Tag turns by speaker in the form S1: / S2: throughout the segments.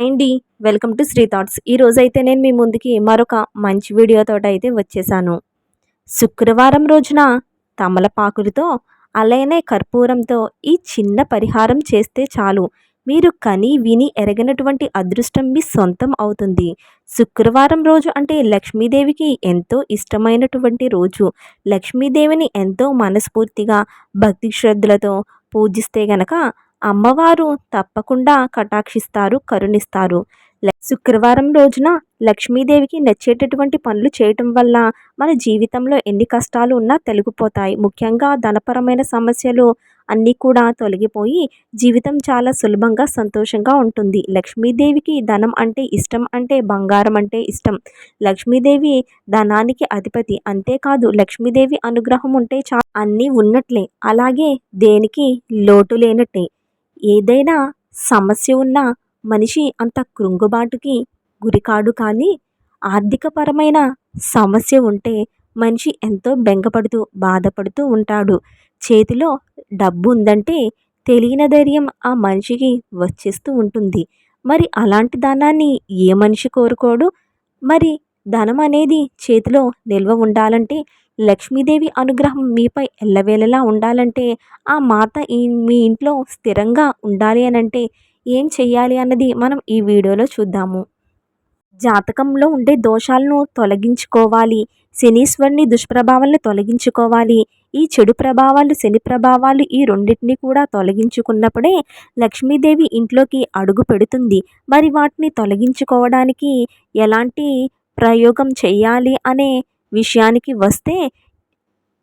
S1: అండి welcome to Shri thoughts. ఈ అయితే నేను మీ ముందుకి మరొక మంచి వీడియోతో అయితే వచ్చేసాను. శుక్రవారం రోజున తమలపాకులతో అలానే కర్పూరంతో ఈ చిన్న పరిహారం చేస్తే చాలు. మీరు కని విని ఎరగనటువంటి అదృష్టం మీ సొంతం అవుతుంది. శుక్రవారం రోజు అంటే లక్ష్మీదేవికి ఎంతో ఇష్టమైనటువంటి రోజు. లక్ష్మీదేవిని ఎంతో మనస్ఫూర్తిగా భక్తి శ్రద్ధలతో పూజిస్తే గనక అమ్మవారు తప్పకుండా కటాక్షిస్తారు కరుణిస్తారు. శుక్రవారం రోజున లక్ష్మీదేవికి నచ్చేటటువంటి పనులు చేయటం వల్ల మన జీవితంలో ఎన్ని కష్టాలు ఉన్నా తొలగిపోతాయి. ముఖ్యంగా ధనపరమైన సమస్యలు అన్నీ కూడా తొలగిపోయి జీవితం చాలా సులభంగా సంతోషంగా ఉంటుంది. లక్ష్మీదేవికి ధనం అంటే ఇష్టం అంటే బంగారం అంటే ఇష్టం. లక్ష్మీదేవి ధనానికి అధిపతి. అంతేకాదు లక్ష్మీదేవి అనుగ్రహం ఉంటే చా అన్నీ ఉన్నట్లే. అలాగే దేనికి లోటు లేనట్టే ఏదైనా సమస్య ఉన్న మనిషి అంత కృంగుబాటుకి గురికాడు కానీ ఆర్థికపరమైన సమస్య ఉంటే మనిషి ఎంతో బెంగపడుతూ బాధపడుతూ ఉంటాడు. చేతిలో డబ్బు ఉందంటే తెలియని ధైర్యం ఆ మనిషికి వచ్చేస్తూ ఉంటుంది. మరి అలాంటి ధనాన్ని ఏ మనిషి కోరుకోడు? మరి ధనం అనేది చేతిలో నిల్వ ఉండాలంటే లక్ష్మీదేవి అనుగ్రహం మీపై ఎల్లవేళలా ఉండాలంటే ఆ మాత ఈ మీ ఇంట్లో స్థిరంగా ఉండాలి అని అంటే ఏం చెయ్యాలి అన్నది మనం ఈ వీడియోలో చూద్దాము. జాతకంలో ఉండే దోషాలను తొలగించుకోవాలి. శనీశ్వరుని దుష్ప్రభావాలను తొలగించుకోవాలి. ఈ చెడు ప్రభావాలు శని ప్రభావాలు ఈ రెండింటిని కూడా తొలగించుకున్నప్పుడే లక్ష్మీదేవి ఇంట్లోకి అడుగు పెడుతుంది. మరి వాటిని తొలగించుకోవడానికి ఎలాంటి ప్రయోగం చేయాలి అనే విషయానికి వస్తే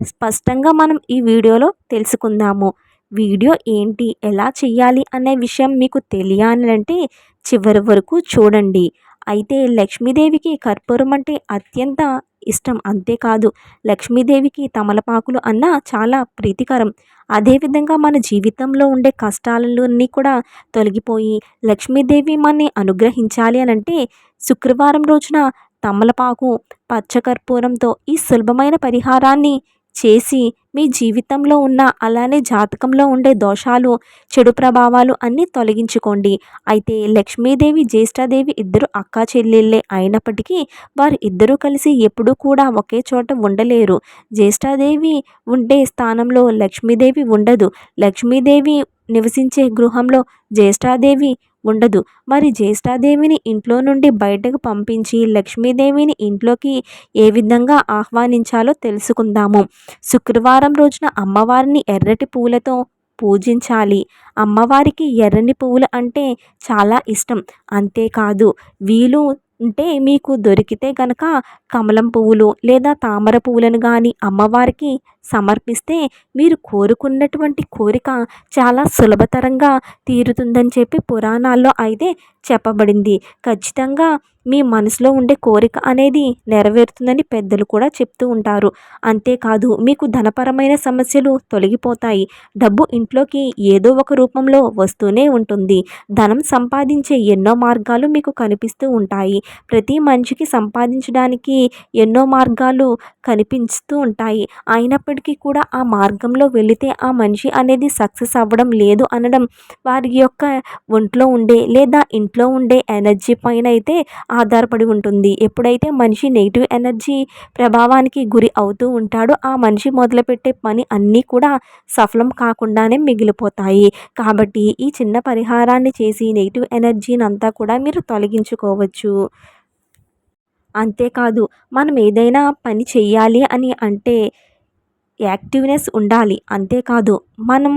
S1: స్పష్టంగా మనం ఈ వీడియోలో తెలుసుకుందాము. వీడియో ఏంటి? ఎలా చేయాలి అనే విషయం మీకు తెలియాలంటే చివరి వరకు చూడండి. అయితే లక్ష్మీదేవికి కర్పూరం అంటే అత్యంత ఇష్టం. అంతేకాదు లక్ష్మీదేవికి తమలపాకులు అన్న చాలా ప్రీతికరం. అదేవిధంగా మన జీవితంలో ఉండే కష్టాలన్నీ కూడా తొలగిపోయి లక్ష్మీదేవి మనని అనుగ్రహించాలి అని అంటే శుక్రవారం రోజున తమలపాకు పచ్చకర్పూరంతో ఈ సులభమైన పరిహారాన్ని చేసి మీ జీవితంలో ఉన్న అలానే జాతకంలో ఉండే దోషాలు చెడు ప్రభావాలు అన్నీ తొలగించుకోండి. అయితే లక్ష్మీదేవి జ్యేష్ఠాదేవి ఇద్దరు అక్కా చెల్లెళ్ళే అయినప్పటికీ వారు ఇద్దరూ కలిసి ఎప్పుడూ కూడా ఒకే చోట ఉండలేరు. జ్యేష్ఠాదేవి ఉండే స్థానంలో లక్ష్మీదేవి ఉండదు. లక్ష్మీదేవి నివసించే గృహంలో జ్యేష్ఠాదేవి ఉండదు. మరి జ్యేష్ఠాదేవిని ఇంట్లో నుండి బయటకు పంపించి లక్ష్మీదేవిని ఇంట్లోకి ఏ విధంగా ఆహ్వానించాలో తెలుసుకుందాము. శుక్రవారం రోజున అమ్మవారిని ఎర్రటి పూలతో పూజించాలి. అమ్మవారికి ఎర్రని పువ్వులు అంటే చాలా ఇష్టం. అంతేకాదు వీలు ఉంటే మీకు దొరికితే గనక కమలం పువ్వులు లేదా తామర పువ్వులను కానీ అమ్మవారికి సమర్పిస్తే మీరు కోరుకున్నటువంటి కోరిక చాలా సులభతరంగా తీరుతుందని చెప్పి పురాణాల్లో అయితే చెప్పబడింది. ఖచ్చితంగా మీ మనసులో ఉండే కోరిక అనేది నెరవేరుతుందని పెద్దలు కూడా చెప్తూ ఉంటారు. అంతేకాదు మీకు ధనపరమైన సమస్యలు తొలగిపోతాయి. డబ్బు ఇంట్లోకి ఏదో ఒక రూపంలో వస్తూనే ఉంటుంది. ధనం సంపాదించే ఎన్నో మార్గాలు మీకు కనిపిస్తూ ఉంటాయి. ప్రతి మనిషికి సంపాదించడానికి ఎన్నో మార్గాలు కనిపిస్తూ ఉంటాయి. అయినప్పటికీ కూడా ఆ మార్గంలో వెళితే ఆ మనిషి అనేది సక్సెస్ అవ్వడం లేదు అనడం వారి యొక్క ఒంట్లో ఉండే లేదా ఇంట్లో ఉండే ఎనర్జీ పైన అయితే ఆధారపడి ఉంటుంది. ఎప్పుడైతే మనిషి నెగిటివ్ ఎనర్జీ ప్రభావానికి గురి అవుతూ ఉంటాడో ఆ మనిషి మొదలుపెట్టే పని అన్నీ కూడా సఫలం కాకుండానే మిగిలిపోతాయి. కాబట్టి ఈ చిన్న పరిహారాన్ని చేసి నెగిటివ్ ఎనర్జీని అంతా కూడా మీరు తొలగించుకోవచ్చు. అంతేకాదు మనం ఏదైనా పని చేయాలి అని అంటే యాక్టివ్నెస్ ఉండాలి. అంతేకాదు మనం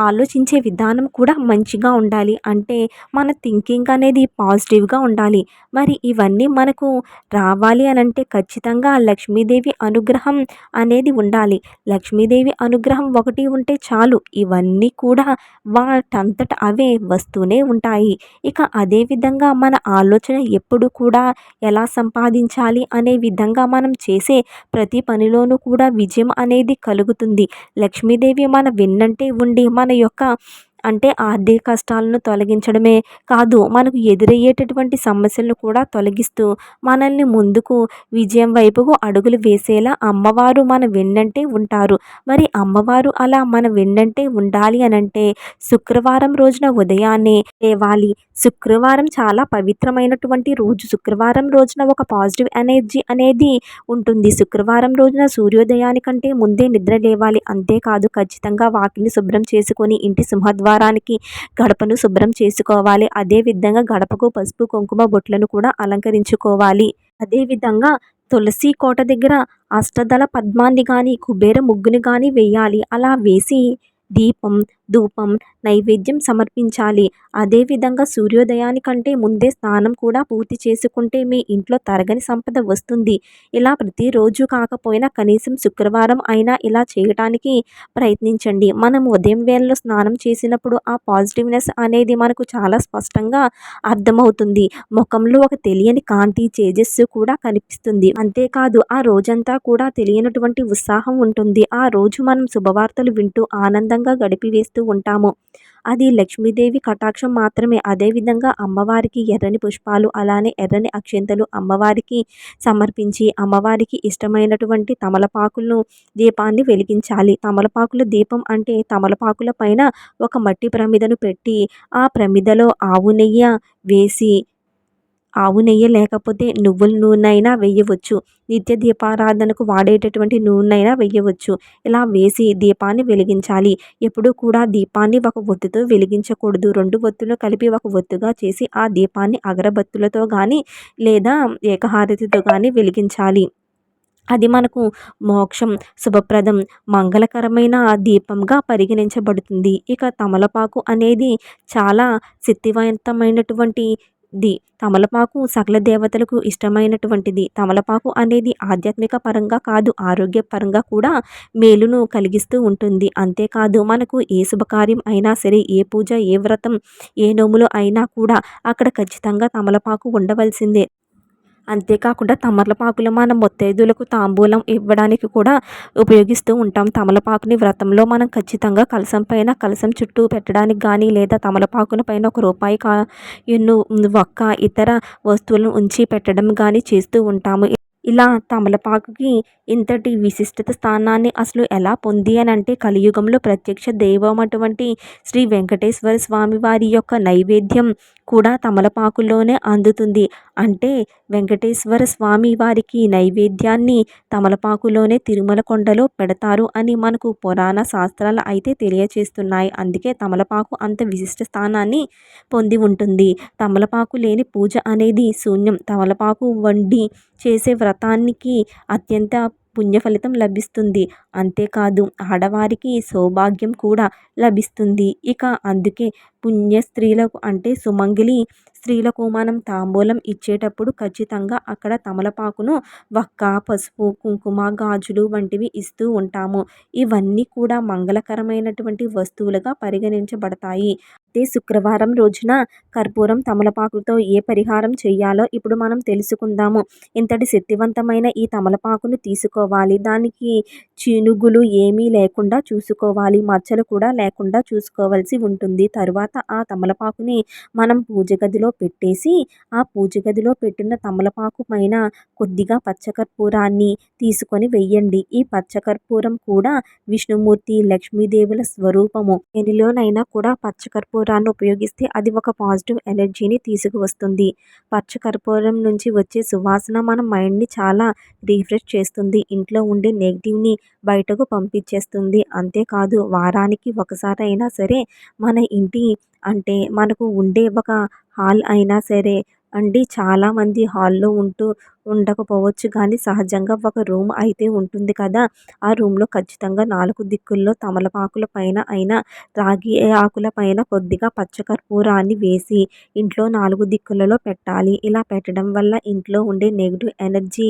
S1: ఆలోచించే విధానం కూడా మంచిగా ఉండాలి. అంటే మన థింకింగ్ అనేది పాజిటివ్గా ఉండాలి. మరి ఇవన్నీ మనకు రావాలి అని అంటే ఖచ్చితంగా లక్ష్మీదేవి అనుగ్రహం అనేది ఉండాలి. లక్ష్మీదేవి అనుగ్రహం ఒకటి ఉంటే చాలు. ఇవన్నీ కూడా వాటంతట అవే వస్తూనే ఉంటాయి. ఇక అదేవిధంగా మన ఆలోచన ఎప్పుడు కూడా ఎలా సంపాదించాలి అనే విధంగా మనం చేసే ప్రతి పనిలోనూ కూడా విజయం అనేది కలుగుతుంది. లక్ష్మీదేవి మన వెన్నంటే ఉండి మన యొక్క అంటే ఆర్థిక కష్టాలను తొలగించడమే కాదు మనకు ఎదురయ్యేటటువంటి సమస్యలను కూడా తొలగిస్తూ మనల్ని ముందుకు విజయం వైపుకు అడుగులు వేసేలా అమ్మవారు మన వెన్నంటే ఉంటారు. మరి అమ్మవారు అలా మన వెన్నంటే ఉండాలి అనంటే శుక్రవారం రోజున ఉదయాన్నే లేవాలి. శుక్రవారం చాలా పవిత్రమైనటువంటి రోజు. శుక్రవారం రోజున ఒక పాజిటివ్ ఎనర్జీ అనేది ఉంటుంది. శుక్రవారం రోజున సూర్యోదయానికంటే ముందే నిద్ర లేవాలి. అంతేకాదు ఖచ్చితంగా వాకిని శుభ్రం చేసుకొని ఇంటి సింహద్వారానికి గడపను శుభ్రం చేసుకోవాలి. అదేవిధంగా గడపకు పసుపు కుంకుమ బొట్లను కూడా అలంకరించుకోవాలి. అదేవిధంగా తులసి కోట దగ్గర అష్టదళ పద్మాన్ని కానీ కుబేర ముగ్గుని కానీ వేయాలి. అలా వేసి దీపం ధూపం నైవేద్యం సమర్పించాలి. అదేవిధంగా సూర్యోదయానికంటే ముందే స్నానం కూడా పూర్తి చేసుకుంటే మీ ఇంట్లో తరగని సంపద వస్తుంది. ఇలా ప్రతిరోజు కాకపోయినా కనీసం శుక్రవారం అయినా ఇలా చేయటానికి ప్రయత్నించండి. మనం ఉదయం వేళలో స్నానం చేసినప్పుడు ఆ పాజిటివ్నెస్ అనేది మనకు చాలా స్పష్టంగా అర్థమవుతుంది. ముఖంలో ఒక తెలియని కాంతి తేజస్సు కూడా కనిపిస్తుంది. అంతేకాదు ఆ రోజంతా కూడా తెలియనటువంటి ఉత్సాహం ఉంటుంది. ఆ రోజు మనం శుభవార్తలు వింటూ ఆనందంగా గడిపివేస్తూ ఉంటాము. అది లక్ష్మీదేవి కటాక్షం మాత్రమే. అదేవిధంగా అమ్మవారికి ఎర్రని పుష్పాలు అలానే ఎర్రని అక్షింతలు అమ్మవారికి సమర్పించి అమ్మవారికి ఇష్టమైనటువంటి తమలపాకులను దీపాన్ని వెలిగించాలి. తమలపాకుల దీపం అంటే తమలపాకుల పైన ఒక మట్టి ప్రమిదను పెట్టి ఆ ప్రమిదలో ఆవు నెయ్యి వేసి ఆవు నెయ్యి లేకపోతే నువ్వుల నూనె అయినా వేయవచ్చు. నిత్య దీపారాధనకు వాడేటటువంటి నూనె అయినా వేయవచ్చు. ఇలా వేసి దీపాన్ని వెలిగించాలి. ఎప్పుడూ కూడా దీపాన్ని ఒక ఒత్తుతో వెలిగించకూడదు. రెండు ఒత్తులు కలిపి ఒక ఒత్తుగా చేసి ఆ దీపాన్ని అగరబత్తులతో కానీ లేదా ఏకహారతితో కానీ వెలిగించాలి. అది మనకు మోక్షం శుభప్రదం మంగళకరమైన దీపంగా పరిగణించబడుతుంది. ఇక తమలపాకు అనేది చాలా శక్తివంతమైనటువంటి ది తమలపాకు సకల దేవతలకు ఇష్టమైనటువంటిది. తమలపాకు అనేది ఆధ్యాత్మిక పరంగా కాదు ఆరోగ్యపరంగా కూడా మేలును కలిగిస్తూ ఉంటుంది. అంతేకాదు మనకు ఏ శుభకార్యం అయినా సరే ఏ పూజ ఏ వ్రతం ఏ నోములు అయినా కూడా అక్కడ ఖచ్చితంగా తమలపాకు ఉండవలసిందే. అంతేకాకుండా తమలపాకులు మనం ముత్తైదులకు తాంబూలం ఇవ్వడానికి కూడా ఉపయోగిస్తూ ఉంటాం. తమలపాకుని వ్రతంలో మనం ఖచ్చితంగా కలసం పైన కలసం చుట్టూ పెట్టడానికి కానీ లేదా తమలపాకుని పైన ఒక రూపాయి కా ఎన్ను ఒక్క ఇతర వస్తువులను ఉంచి పెట్టడం కానీ చేస్తూ ఉంటాము. ఇలా తమలపాకుకి ఇంతటి విశిష్టత స్థానాన్ని అసలు ఎలా పొంది అని అంటే కలియుగంలో ప్రత్యక్ష దైవం అటువంటి శ్రీ వెంకటేశ్వర స్వామి వారి యొక్క నైవేద్యం కూడా తమలపాకులోనే అందుతుంది. అంటే వెంకటేశ్వర స్వామి వారికి నైవేద్యాన్ని తమలపాకులోనే తిరుమల కొండలో పెడతారు అని మనకు పురాణ శాస్త్రాలు అయితే తెలియచేస్తున్నాయి. అందుకే తమలపాకు అంత విశిష్ట స్థానాన్ని పొంది ఉంటుంది. తమలపాకు లేని పూజ అనేది శూన్యం. తమలపాకు వండి చేసే వ్రతానికి అత్యంత పుణ్య ఫలితం లభిస్తుంది. అంతేకాదు ఆడవారికి సౌభాగ్యం కూడా లభిస్తుంది. ఇక అందుకే పుణ్య స్త్రీలకు అంటే సుమంగిలి స్త్రీలకు మనం తాంబూలం ఇచ్చేటప్పుడు ఖచ్చితంగా అక్కడ తమలపాకును వక్క పసుపు కుంకుమ గాజులు వంటివి ఇస్తూ ఉంటాము. ఇవన్నీ కూడా మంగళకరమైనటువంటి వస్తువులుగా పరిగణించబడతాయి. అయితే శుక్రవారం రోజున కర్పూరం తమలపాకుతో ఏ పరిహారం చేయాలో ఇప్పుడు మనం తెలుసుకుందాము. ఇంతటి శక్తివంతమైన ఈ తమలపాకును తీసుకోవాలి. దానికి చినుగులు ఏమీ లేకుండా చూసుకోవాలి. మచ్చలు కూడా లేకుండా చూసుకోవాల్సి ఉంటుంది. తరువాత ఆ తమలపాకుని మనం పూజ గదిలో పెట్టేసి ఆ పూజ గదిలో పెట్టిన తమలపాకు పైన కొద్దిగా పచ్చకర్పూరాన్ని తీసుకొని వెయ్యండి. ఈ పచ్చకర్పూరం కూడా విష్ణుమూర్తి లక్ష్మీదేవుల స్వరూపము. ఎనిలోనైనా కూడా కర్పూరాన్ని ఉపయోగిస్తే అది ఒక పాజిటివ్ ఎనర్జీని తీసుకువస్తుంది. పచ్చ కర్పూరం నుంచి వచ్చే సువాసన మన మైండ్ని చాలా రీఫ్రెష్ చేస్తుంది. ఇంట్లో ఉండే నెగిటివ్ని బయటకు పంపించేస్తుంది. అంతేకాదు వారానికి ఒకసారి అయినా సరే మన ఇంటి అంటే మనకు ఉండే ఒక హాల్ అయినా సరే అండి. చాలామంది హాల్లో ఉంటూ ఉండకపోవచ్చు కానీ సహజంగా ఒక రూమ్ అయితే ఉంటుంది కదా. ఆ రూమ్లో ఖచ్చితంగా నాలుగు దిక్కుల్లో తమలపాకుల పైన అయినా రాగి ఆకుల పైన కొద్దిగా పచ్చకర్పూరాన్ని వేసి ఇంట్లో నాలుగు దిక్కులలో పెట్టాలి. ఇలా పెట్టడం వల్ల ఇంట్లో ఉండే నెగిటివ్ ఎనర్జీ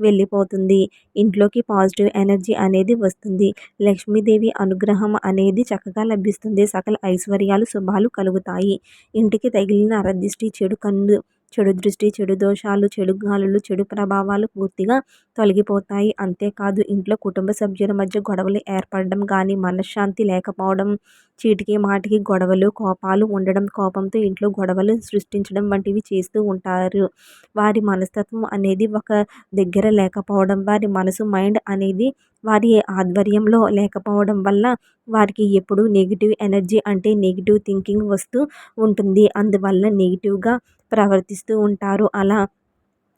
S1: వెళ్ళిపోతుంది. ఇంట్లోకి పాజిటివ్ ఎనర్జీ అనేది వస్తుంది. లక్ష్మీదేవి అనుగ్రహం అనేది చక్కగా లభిస్తుంది. సకల ఐశ్వర్యాలు శుభాలు కలుగుతాయి. ఇంటికి తగిలిన అరదిష్టి చెడు కన్ను చెడు దృష్టి చెడు దోషాలు చెడు గాలులు చెడు ప్రభావాలు పూర్తిగా తొలగిపోతాయి. అంతేకాదు ఇంట్లో కుటుంబ సభ్యుల మధ్య గొడవలు ఏర్పడడం కానీ మనశ్శాంతి లేకపోవడం చీటికి మాటికి గొడవలు కోపాలు ఉండడం కోపంతో ఇంట్లో గొడవలు సృష్టించడం వంటివి చేస్తూ ఉంటారు. వారి మనస్తత్వం అనేది ఒక దగ్గర లేకపోవడం వారి మనసు మైండ్ అనేది వారి ఆధ్వర్యంలో లేకపోవడం వల్ల వారికి ఎప్పుడు నెగిటివ్ ఎనర్జీ అంటే నెగిటివ్ థింకింగ్ వస్తూ ఉంటుంది. అందువల్ల నెగిటివ్గా ప్రవర్తిస్తూ ఉంటారు. అలా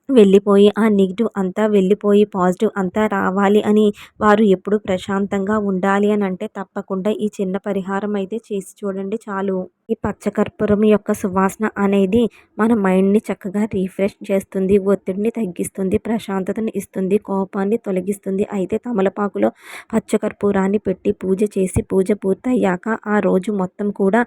S1: వెళ్ళిపోయి ఆ నెగిటివ్ అంతా వెళ్ళిపోయి పాజిటివ్ అంతా రావాలి అని వారు ఎప్పుడు ప్రశాంతంగా ఉండాలి అని అంటే తప్పకుండా ఈ చిన్న పరిహారం అయితే చేసి చూడండి చాలు. ఈ పచ్చకర్పూరం యొక్క సువాసన అనేది మన మైండ్ని చక్కగా రీఫ్రెష్ చేస్తుంది ఒత్తిడిని తగ్గిస్తుంది ప్రశాంతతను ఇస్తుంది కోపాన్ని తొలగిస్తుంది. అయితే తమలపాకులో పచ్చకర్పూరాన్ని పెట్టి పూజ చేసి పూజ పూర్తయ్యాక ఆ రోజు మొత్తం కూడా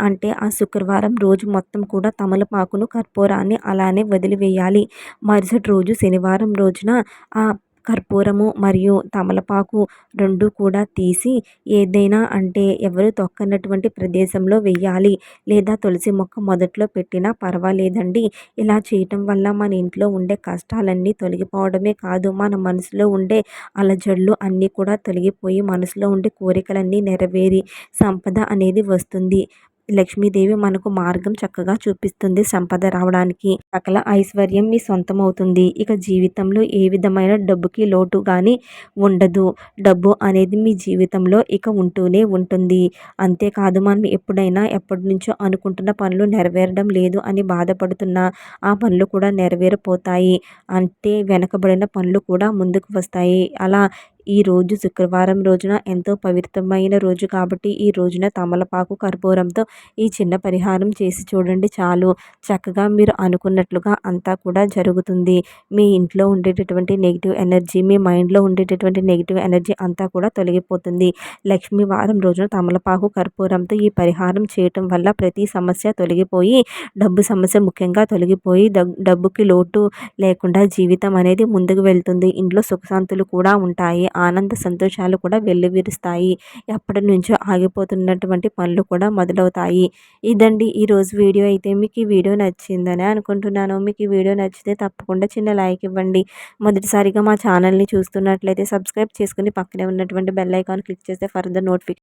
S1: అంటే ఆ శుక్రవారం రోజు మొత్తం కూడా తమలపాకును కర్పూరాన్ని అలానే వదిలివేయాలి. మరుసటి రోజు శనివారం రోజున ఆ కర్పూరము మరియు తమలపాకు రెండు కూడా తీసి ఏదైనా అంటే ఎవరు తొక్కనటువంటి ప్రదేశంలో వెయ్యాలి లేదా తులసి మొక్క మొదట్లో పెట్టినా పర్వాలేదండి. ఇలా చేయటం వల్ల మన ఇంట్లో ఉండే కష్టాలన్నీ తొలగిపోవడమే కాదు. మన మనసులో ఉండే అలజడులు అన్నీ కూడా తొలగిపోయి మనసులో ఉండే కోరికలన్నీ నెరవేరి సంపద అనేది వస్తుంది. లక్ష్మీదేవి మనకు మార్గం చక్కగా చూపిస్తుంది సంపద రావడానికి. సకల ఐశ్వర్యం మీ సొంతం అవుతుంది ఇక జీవితంలో ఏ విధమైన డబ్బుకి లోటు కానీ ఉండదు. డబ్బు అనేది మీ జీవితంలో ఇక ఉంటూనే ఉంటుంది. అంతేకాదు మనం ఎప్పుడైనా ఎప్పటి నుంచో అనుకుంటున్న పనులు నెరవేరడం లేదు అని బాధపడుతున్నా ఆ పనులు కూడా నెరవేరిపోతాయి. అంటే వెనకబడిన పనులు కూడా ముందుకు వస్తాయి. అలా ఈ రోజు శుక్రవారం రోజున ఎంతో పవిత్రమైన రోజు కాబట్టి ఈ రోజున తమలపాకు కర్పూరంతో ఈ చిన్న పరిహారం చేసి చూడండి చాలు. చక్కగా మీరు అనుకున్నట్లుగా అంతా కూడా జరుగుతుంది. మీ ఇంట్లో ఉండేటటువంటి నెగిటివ్ ఎనర్జీ మీ మైండ్లో ఉండేటటువంటి నెగిటివ్ ఎనర్జీ అంతా కూడా తొలగిపోతుంది. లక్ష్మీ వారం రోజున తమలపాకు కర్పూరంతో ఈ పరిహారం చేయటం వల్ల ప్రతి సమస్య తొలగిపోయి డబ్బు సమస్య ముఖ్యంగా తొలగిపోయి డబ్బుకి లోటు లేకుండా జీవితం అనేది ముందుకు వెళ్తుంది. ఇంట్లో సుఖశాంతులు కూడా ఉంటాయి. ఆనంద సంతోషాలు కూడా వెల్లివిరుస్తాయి. ఎప్పటి నుంచో ఆగిపోతున్నటువంటి పనులు కూడా మొదలవుతాయి. ఇదండి ఈరోజు వీడియో. అయితే మీకు ఈ వీడియో నచ్చిందని అనుకుంటున్నాను. మీకు ఈ వీడియో నచ్చితే తప్పకుండా చిన్న లైక్ ఇవ్వండి. మొదటిసారిగా మా ఛానల్ని చూస్తున్నట్లయితే సబ్స్క్రైబ్ చేసుకుని పక్కనే ఉన్నటువంటి బెల్ ఐకాన్ క్లిక్ చేస్తే ఫర్దర్ నోటిఫికేషన్